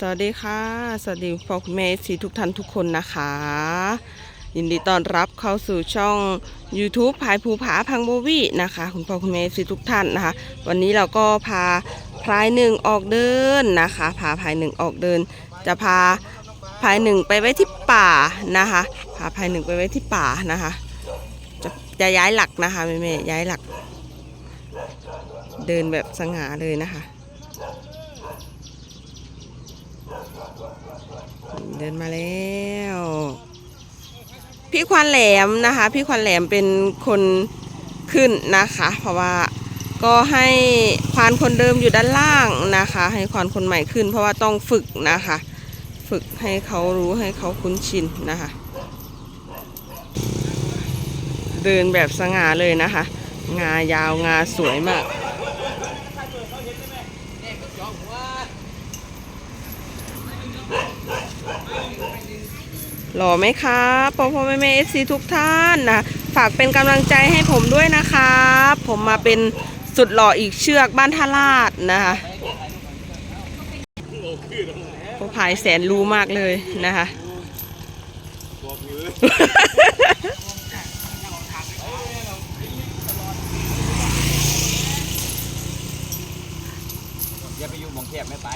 สวัสดีค่ะ สวัสดีพ่อคุณแม่สีทุกท่านทุกคนนะคะ ยินดีต้อนรับเข้าสู่ช่อง YouTube พายภูผาพังโบวี่นะคะ คุณพ่อคุณแม่สีทุกท่านนะคะ วันนี้เราก็พาพายหนึ่งออกเดินนะคะ พาพายหนึ่งออกเดิน จะพาพายหนึ่งไปไว้ที่ป่านะคะ พาพายหนึ่งไปไว้ที่ป่านะคะ จะจะย้ายหลักนะคะแม่แม่ย้ายหลัก เดินแบบสง่าเลยนะคะ เดินมาแล้ว พี่ควันแหลมนะคะ พี่ควันแหลมเป็นคนขึ้นนะคะ เพราะว่าก็ให้ควานคนเดิมอยู่ด้านล่างนะคะ ให้ควานคนใหม่ขึ้น เพราะว่าต้องฝึกนะคะ ฝึกให้เขารู้ให้เขาคุ้นชินนะคะ เดินแบบสง่าเลยนะคะ งายาวงาสวยมาก หล่อไหมครับพ่อพ่อแม่แม่เอฟซีทุกท่านนะฝากเป็นกำลังใจให้ผมด้วยนะครับ ผมมาเป็นสุดหล่ออีกเชือกบ้านท่าลาดนะคะพ่อพายแสนรู้มากเลยนะคะอย่าไปอยู่หมองแคบไม่ไป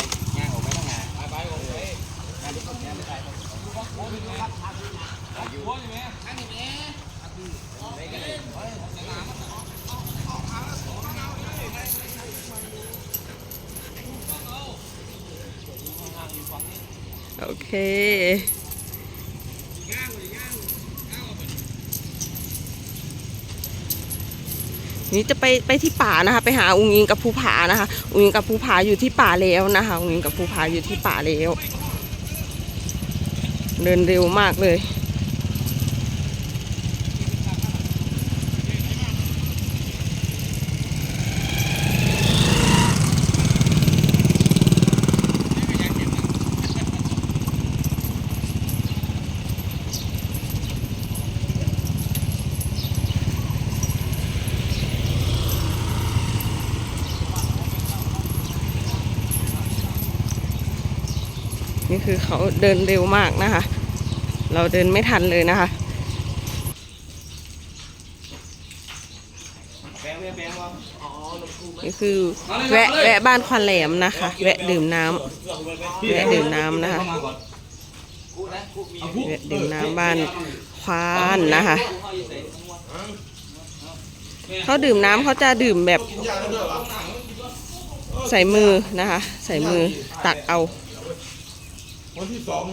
โอเค นี่จะไปไปที่ป่านะคะ ไปหาอุงอิงกับภูผานะคะ อุงอิงกับภูผาอยู่ที่ป่าแล้วนะคะ อุงอิงกับภูผาอยู่ที่ป่าแล้ว เดินเร็วมากเลย คือเขาเดินเร็วมากนะคะ เราเดินไม่ทันเลยนะคะนี่คือแวะแวะบ้านควันแหลมนะคะ แวะดื่มน้ำแวะดื่มน้ำนะคะมานะคู่มีแวะดื่มน้ำบ้านควานนะคะเขาอยู่ใส่เขาดื่มน้ำเขาจะดื่มแบบใส่มือนะคะ ใส่มือตักเอา วันที่สอง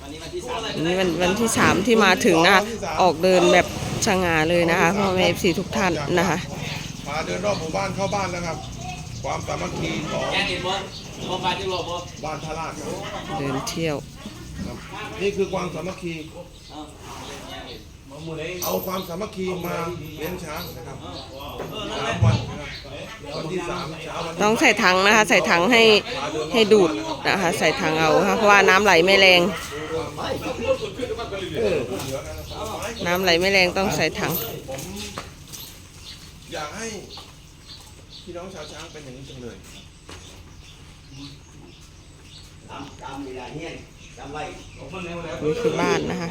วันนี้วันที่สามอันนี้วันวันที่สามที่มาถึงนะคะออกเดินแบบสง่าเลยนะคะพ่อแม่สีทุกท่านนะคะ มาเดินรอบหมู่บ้านเข้าบ้านนะครับ ความสามัคคีของแกงเห็นบ่บ่ปลาจะหลบบ่บ้านทาราชครับเดินเที่ยวครับนี่คือความสามัคคีบ่หมู่ใด เอาความสามัคคีมาเลี้ยงช้างนะครับสามวันนะครับวันที่สามเช้าวันที่ต้องใส่ถังนะคะ ใส่ถังให้ให้ดูดนะคะ ใส่ถังเอาค่ะเพราะว่าน้ำไหลไม่แรงน้ำไหลไม่แรงต้องใส่ถัง ผมอยากให้พี่น้องชาวช้างเป็นอย่างนี้จังเลย ตามตามเวลาเฮีย นี่คือบ้านนะคะ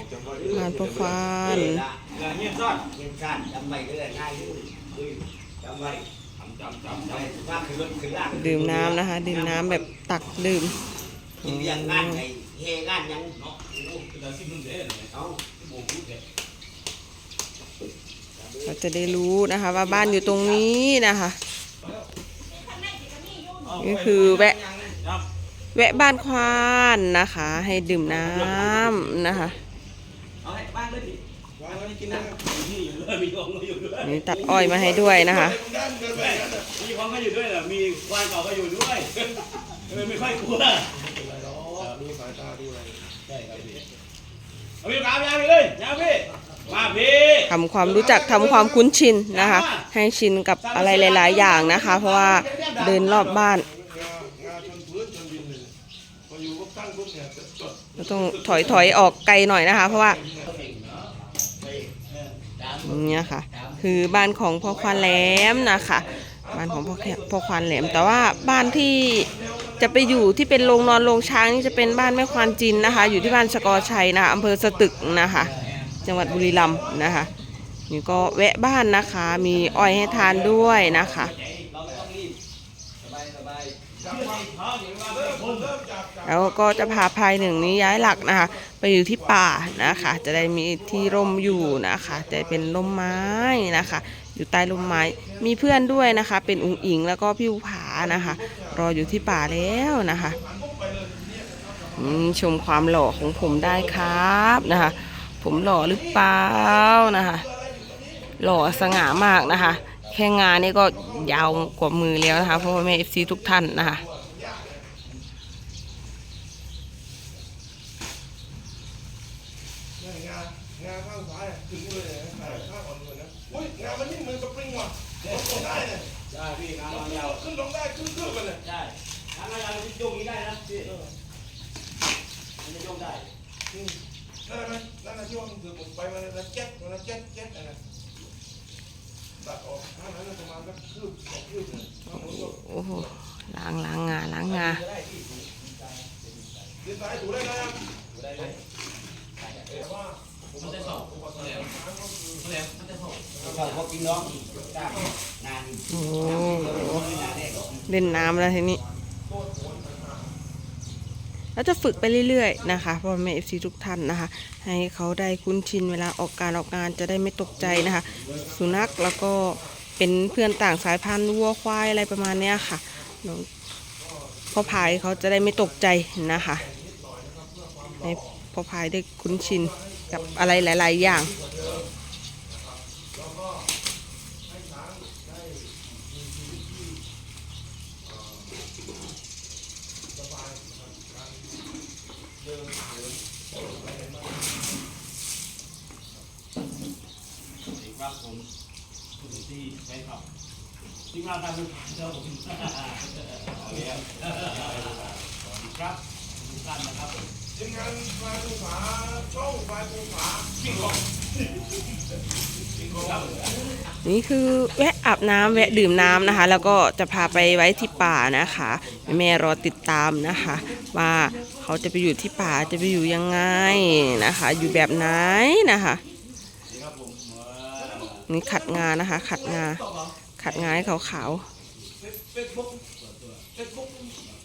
บ้านพ่อควานเวลาเงินเงียบซ่อนเฮียนสั้นจำไว้เรื่อยง่าดื่มน้ำนะคะ ดื่มน้ำแบบตักดื่มเลี้ยงงานไงเฮงานยังเนาะโอ้จะซิมึงเด้อเอาบ่รู้แท้เราจะได้รู้นะคะว่าบ้านอยู่ตรงนี้นะคะ นี่คือแวะ แวะบ้านควานนะคะ ให้ดื่มน้ำนะคะเอาให้บ้านเลยดิบ้านไม่กินนะมีอยู่ด้วยมีของอยู่ด้วยนี่ตัดอ้อยมาให้ด้วยนะคะมีของก็อยู่ด้วยเหรอมีวานเก่าก็อยู่ด้วยเลยไม่ค่อยกลัวดูสายตาดูอะไรเอาพี่กราบยาวไปเลยยาวพี่มาพี่ทำความรู้จักทำความคุ้นชินนะคะ ให้ชินกับอะไรหลาย ๆ อย่างนะคะ เพราะว่าเดินรอบบ้าน ต้องถอยถอยออกไกลหน่อยนะคะ เพราะว่าเนี่ยค่ะ คือบ้านของพ่อควานแหลมนะคะบ้านของพ่อคพ่อควานแหลม แต่ว่าบ้านที่จะไปอยู่ที่เป็นโรงนอนโรงช้างนี่จะเป็นบ้านแม่ควานจินนะคะ อยู่ที่บ้านสกอชัยนะคะอำเภอสตึกนะคะ จังหวัดบุรีรัมย์นะคะนี่ก็แวะบ้านนะคะ มีอ้อยให้ทานด้วยนะคะ แล้วก็จะพาพายหนึ่งนี้ย้ายหลักนะคะ ไปอยู่ที่ป่านะคะ จะได้มีที่ร่มอยู่นะคะ จะเป็นร่มไม้นะคะ อยู่ใต้ร่มไม้ มีเพื่อนด้วยนะคะ เป็นอุงอิงแล้วก็พี่ผานะคะ รออยู่ที่ป่าแล้วนะคะชมความหล่อของผมได้ครับนะคะ ผมหล่อหรือเปล่านะคะ หล่อสง่ามากนะคะ แค่งานนี่ก็ยาวกว่ามือแล้วนะคะเพราะว่าแม่เอฟซีทุกท่านนะคะ นี่งานงานข้างซ้ายอะถึงเลยนะแต่ข้างอ่อนเลยนะอุ้ยงานมันยิ่งมือสปริงว่ะลงได้เนี่ย ได้พี่งานเรายาว ขึ้น ลงได้ขึ้นขึ้นกันเลยได้งานเรายาวโยกนี้ได้นะพี่เออมันจะโยกได้อืมนั่นแหละนั่นแหละที่ว่ามันคือผมไปมันนะเจ็ดมันนะเจ็ดเจ็ดอะไรตัดออกข้างนั้นประมาณสักคืบสองคืบเนี่ยข้างบนก็โอ้โหล้างล้างงาล้างงาเลี้ยวซ้ายถูได้นะได้เลยแต่ว่าผ มันจะสอบอุปสรรคทางแสดงมันจะสอบเขาพวกพี่น้องจ้างนานโอ้เล่นน้ำแล้วทีนี้ แล้วจะฝึกไปเรื่อยๆนะคะพ่อแม่เอฟซีทุกท่านนะคะ ให้เขาได้คุ้นชินเวลาออกการออกงานจะได้ไม่ตกใจนะคะ สุนัขแล้วก็เป็นเพื่อนต่างสายพันธุ์วัวควายอะไรประมาณเนี้ยค่ะน้องพ่อพายเขาจะได้ไม่ตกใจนะคะให้พ่อพายได้คุ้นชิน กับอะไรหลาย ๆ อย่าง ครับผมคุณที่ใช้ขับที่มาทำเป็นเจ้าผมเอาแล้วครับทุกท่านนะครับผม ทีมงานปลายภูผาช่องปลายภูผากิ่งของกิ่งของนี่คือแวะอาบน้ำแวะดื่มน้ำนะคะ แล้วก็จะพาไปไว้ที่ป่านะคะแม่รอติดตามนะคะ ว่าเขาจะไปอยู่ที่ป่าจะไปอยู่ยังไงนะคะ อยู่แบบไหนนะคะ นี่ขัดงานนะคะ ขัดงาขัดงาให้ขาวเฟซบุ๊กเฟซบุ๊ก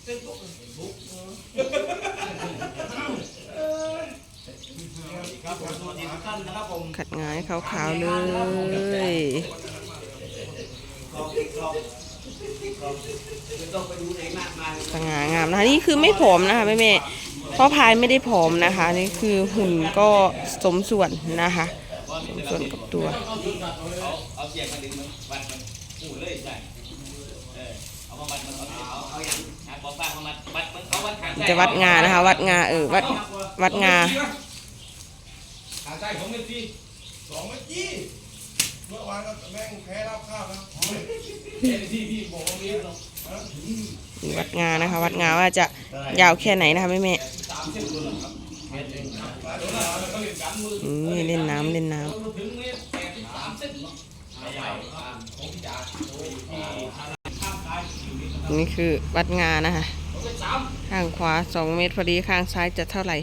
เฟซบุ๊ก ครับผมสวัสดีทุกท่านนะครับผม ๆ ขัดงายขาวๆเลยสง่างามนะคะนี่คือไม่ผอมนะคะแม่แม่พ่อพายไม่ได้ผอมนะคะ นี่คือหุ่นก็สมส่วนนะคะสมส่วนกับตัวจะวัดงานะคะ วัดงาเออวัดวัดงาาใต้ของเงินที่สองเมื่อกี้เมื่อวานก็แม่งแพ้รับข้าวนะเอ็นที่พี่บอกว่ามีเนาะวัดงานะคะ วัดงาว่าจะยาวแค่ไหนนะคะแม่แม่สามเส้นเลยครับเมตรหนึ่งครับเขาเรียนการมืออืมเล่นน้ำเล่นน้ถึงเมตรแปดสิบสามเส้นเนาะไม่ใหญ่ครับผมจ่าโดยที่ข้างซ้ายอยู่นี่ครับำนี่คือวัดงานะคะผมเป็นสาม ข้างขวา 2 เมตรพอดีข้างซ้ายจะเท่าไหร่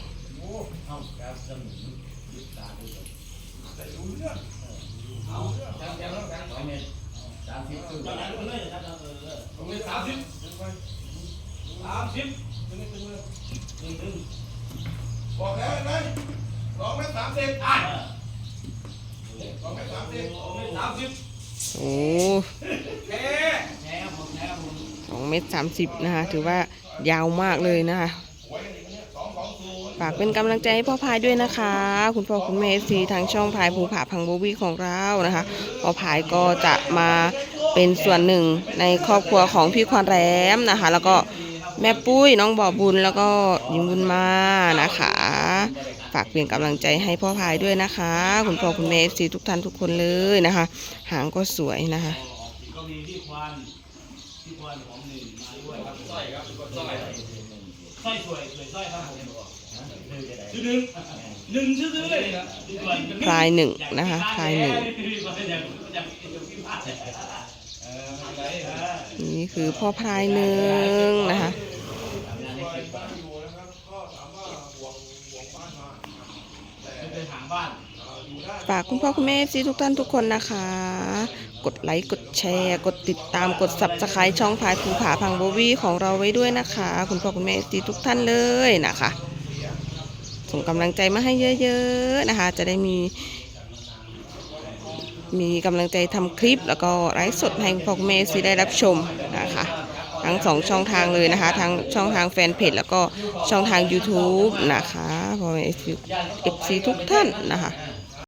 แต่รู้เรื่อง สอเลยครับเออผมเป็นสามสิบสามสิบตึงเลยหนึ่งหนึ่งบอกแล้วไหมสองเมตรสามสิบอะสองเมตรสามสิบผมเป็นสามสิบโอ้แพ้แพ้ผมแพ้ผมสองเมตรสามสิบนะคะ ถือว่ายาวมากเลยนะคะฝากเป็นกำลังใจให้พ่อพายด้วยนะคะ คุณพ่อคุณแม่ซีทางช่องพายภูผาพังโบวี่ของเรานะคะพ่อพายก็จะมา เป็นส่วนหนึ่งในครอบครัวของพี่ควานแรมนะคะ แล้วก็แม่ปุ้ยน้องบ่อบุญแล้วก็หญิงบุญมานะคะ ฝากเป็นกำลังใจให้พ่อพายด้วยนะคะ คุณพ่อคุณแม่ซีทุกท่านทุกคนเลยนะคะ หางก็สวยนะคะก็มีพี่ควานพี่ควานของหนึ่งมาด้วยครับสร้อยครับสร้อยสร้อยสวยสวยสร้อยครับผมชื่อหนึ่งหนึ่งชื่อเลยพี่ควานพลายหนึ่งนะคะพลายหนึ่ง นี่คือพ่อพรายหนึ่งนะคะฝากคุณพ่อคุณแม่ซีทุกท่านทุกคนนะคะ กดไลค์กดแชร์ กดติดตามกดสับสไครช่องพายภูผาพังโบวี่ของเราไว้ด้วยนะคะ คุณพ่อคุณแม่ซีทุกท่านเลยนะคะ ส่งกำลังใจมาให้เยอะ ๆ นะคะ จะได้มี มีกำลังใจทำคลิป แล้วก็ไลฟ์สดให้พ่อแม่ซีได้รับชมนะคะทั้งสองช่องทางเลยนะคะทั้งช่องทางแฟนเพจแล้วก็ช่องทาง YouTube นะคะพ่อแม่เอฟซีทุกท่านนะคะ